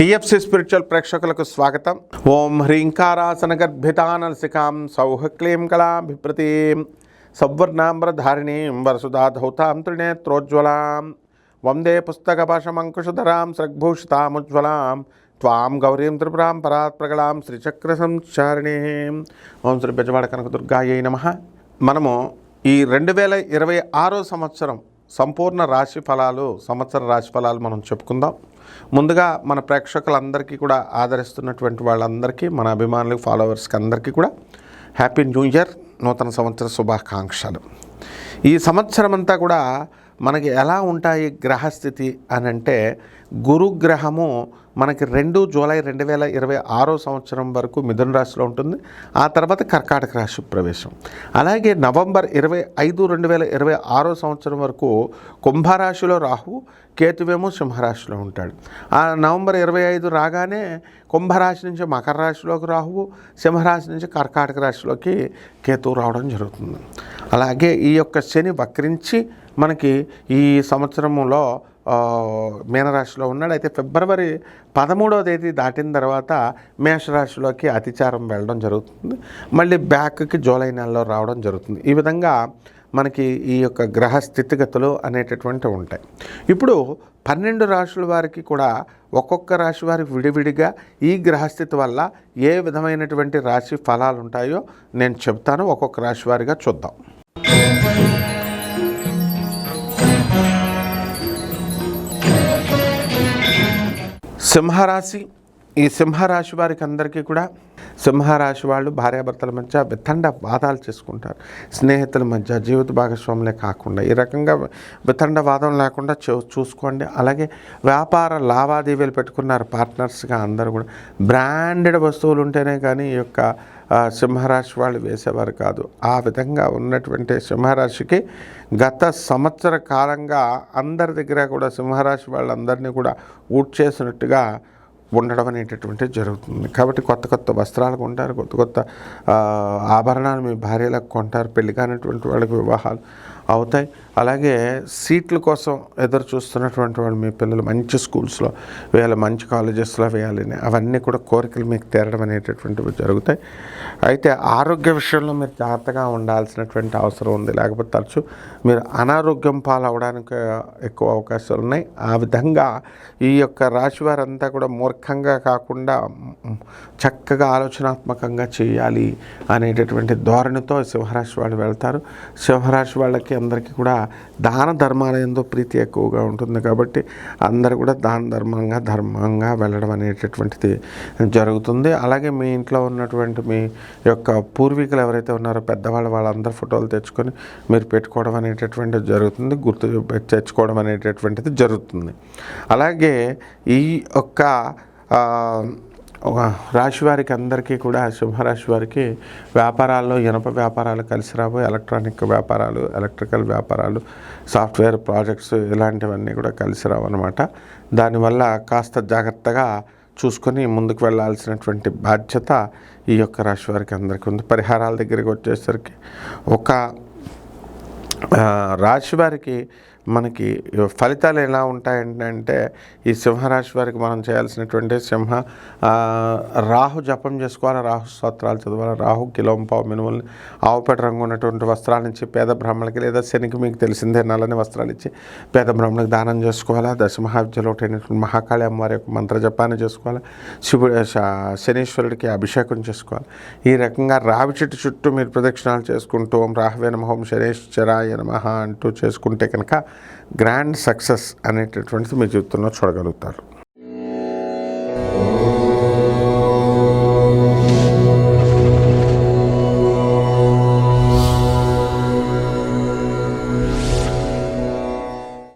TFC spiritual ప్రేక్షకులకు స్వాగతం. ఓం హ్రీంకారాసన గర్భితానలసికాం సౌహ క్లీం కళాభిప్రతీం సౌవర్ణాంబరధారిణీం వరసుధాధౌతాం త్రినేత్రోజ్వలాం వందే పుస్తక పుస్తకపాశమంకుశధరాం సృగ్భూషితాముజ్వలాం త్వాం గౌరీం త్రిపురాం పరాత్ప్రగళాం శ్రీచక్ర సంచారిణీం ఓం శ్రీ బెజవాడ కనక కనకదుర్గాయై నమ. మనము ఈ రెండు వేల ఇరవై ఆరో సంవత్సరం సంపూర్ణ రాశి ఫలాలు సంవత్సర రాశి ఫలాలు మనం చెప్పుకుందాం. ముందుగా మన ప్రేక్షకులందరికీ కూడా ఆదరిస్తున్నటువంటి వాళ్ళందరికీ మన అభిమానులకు ఫాలోవర్స్కి అందరికీ కూడా హ్యాపీ న్యూ ఇయర్ నూతన సంవత్సర శుభాకాంక్షలు. ఈ సంవత్సరం అంతా కూడా మనకి ఎలా ఉంటాయి గ్రహస్థితి అని అంటే గురుగ్రహము మనకి రెండు జూలై రెండు వేల ఇరవై ఆరో సంవత్సరం వరకు మిథున రాశిలో ఉంటుంది. ఆ తర్వాత కర్కాటక రాశి ప్రవేశం. అలాగే నవంబర్ ఇరవై ఐదు రెండు వేల ఇరవై ఆరో సంవత్సరం వరకు కుంభరాశిలో రాహు కేతువేమో సింహరాశిలో ఉంటాడు. ఆ నవంబర్ ఇరవై ఐదు రాగానే కుంభరాశి నుంచి మకర రాశిలోకి రాహువు సింహరాశి నుంచి కర్కాటక రాశిలోకి కేతువు రావడం జరుగుతుంది. అలాగే ఈ యొక్క శని వక్రించి మనకి ఈ సంవత్సరంలో మీనరాశిలో ఉన్నాడు. అయితే ఫిబ్రవరి పదమూడవ తేదీ దాటిన తర్వాత మేషరాశిలోకి అతిచారం వెళ్ళడం జరుగుతుంది. మళ్ళీ బ్యాక్కి జూలై నెలలో రావడం జరుగుతుంది. ఈ విధంగా మనకి ఈ యొక్క గ్రహ స్థితిగతులు అనేటటువంటివి ఉంటాయి. ఇప్పుడు పన్నెండు రాశుల వారికి కూడా ఒక్కొక్క రాశి వారికి విడివిడిగా ఈ గ్రహస్థితి వల్ల ఏ విధమైనటువంటి రాశి ఫలాలు ఉంటాయో నేను చెప్తాను. ఒక్కొక్క రాశి వారిగా చూద్దాం. సింహరాశి ఈ సింహరాశి వారికి అందరికీ కూడా సింహరాశి వాళ్ళు భార్యాభర్తల మధ్య వితండ వాదాలు చేసుకుంటారు. స్నేహితుల మధ్య జీవిత భాగస్వాములే కాకుండా ఈ రకంగా వితండ వాదం లేకుండా చూ చూసుకోండి. అలాగే వ్యాపార లావాదేవీలు పెట్టుకున్నారు పార్ట్నర్స్గా అందరూ కూడా. బ్రాండెడ్ వస్తువులు ఉంటేనే కానీ ఈ యొక్క సింహరాశి వాళ్ళు వేసేవారు కాదు. ఆ విధంగా ఉన్నటువంటి సింహరాశికి గత సంవత్సర కాలంగా అందరి దగ్గర కూడా సింహరాశి వాళ్ళందరినీ కూడా ఊట్ చేసినట్టుగా ఉండడం అనేటటువంటిది జరుగుతుంది. కాబట్టి కొత్త కొత్త వస్త్రాలు కొంటారు కొత్త కొత్త ఆభరణాలు మీ భార్యలకు కొంటారు పెళ్ళి కానటువంటి వాళ్ళకి వివాహాలు అవుతాయి. అలాగే సీట్ల కోసం ఎదురు చూస్తున్నటువంటి వాళ్ళు మీ పిల్లలు మంచి స్కూల్స్లో వేయాలి మంచి కాలేజెస్లో వేయాలని అవన్నీ కూడా కోరికలు మీకు తీరడం అనేటటువంటివి జరుగుతాయి. అయితే ఆరోగ్య విషయంలో మీరు జాగ్రత్తగా ఉండాల్సినటువంటి అవసరం ఉంది. లేకపోతే తరచు మీరు అనారోగ్యం పాలవడానికి ఎక్కువ అవకాశాలు ఉన్నాయి. ఆ విధంగా ఈ యొక్క రాశి వారంతా కూడా మూర్ఖంగా కాకుండా చక్కగా ఆలోచనాత్మకంగా చేయాలి అనేటటువంటి ధోరణితో సింహరాశి వాళ్ళు వెళ్తారు. సింహరాశి వాళ్ళకి అందరికీ కూడా దాన ధర్మాల ఎంతో ప్రీతి ఎక్కువగా ఉంటుంది కాబట్టి అందరు కూడా దాన ధర్మంగా ధర్మంగా వెళ్ళడం అనేటటువంటిది జరుగుతుంది. అలాగే మీ ఇంట్లో ఉన్నటువంటి మీ యొక్క పూర్వీకులు ఎవరైతే ఉన్నారో పెద్దవాళ్ళు వాళ్ళందరూ ఫోటోలు తెచ్చుకొని మీరు పెట్టుకోవడం అనేటటువంటిది జరుగుతుంది గుర్తు తెచ్చుకోవడం అనేటటువంటిది జరుగుతుంది. అలాగే ఈ యొక్క ఒక రాశి వారికి అందరికీ కూడా సింహరాశి వారికి వ్యాపారాల్లో ఇనప వ్యాపారాలు కలిసి రావు ఎలక్ట్రానిక్ వ్యాపారాలు ఎలక్ట్రికల్ వ్యాపారాలు సాఫ్ట్వేర్ ప్రాజెక్ట్స్ ఇలాంటివన్నీ కూడా కలిసి రావు అనమాట దానివల్ల కాస్త జాగ్రత్తగా చూసుకొని ముందుకు వెళ్ళాల్సినటువంటి బాధ్యత ఈ యొక్క రాశి వారికి అందరికీ ఉంది. పరిహారాల దగ్గరికి వచ్చేసరికి ఒక రాశి వారికి మనకి ఫలితాలు ఎలా ఉంటాయంటే ఈ సింహరాశి వారికి మనం చేయాల్సినటువంటి సింహ రాహు జపం చేసుకోవాలి? రాహు స్తోత్రాలు చదవాలి? రాహు కిలోంపావు మినుములు ఆవుపేట రంగు ఉన్నటువంటి వస్త్రాలు ఇచ్చి పేద బ్రాహ్మణులకి లేదా శనికి మీకు తెలిసిందే నల్లని వస్త్రాలు ఇచ్చి పేద బ్రాహ్మణులకు దానం చేసుకోవాలా? దశ ఒకటైనటువంటి మహాకాళి అమ్మవారి యొక్క మంత్ర జపాన్ని చేసుకోవాలి? శివుడు శ- శనీశ్వరుడికి అభిషేకం చేసుకోవాలి? ఈ రకంగా రావి చెట్టు చుట్టూ మీరు ప్రదక్షిణాలు చేసుకుంటూ ఓం రాహవే నమ ఓం శనేశ్వరాయ నమ అంటూ చేసుకుంటే కనుక గ్రాండ్ సక్సెస్ అనేటటువంటిది మీ జీవితంలో చూడగలుగుతారు.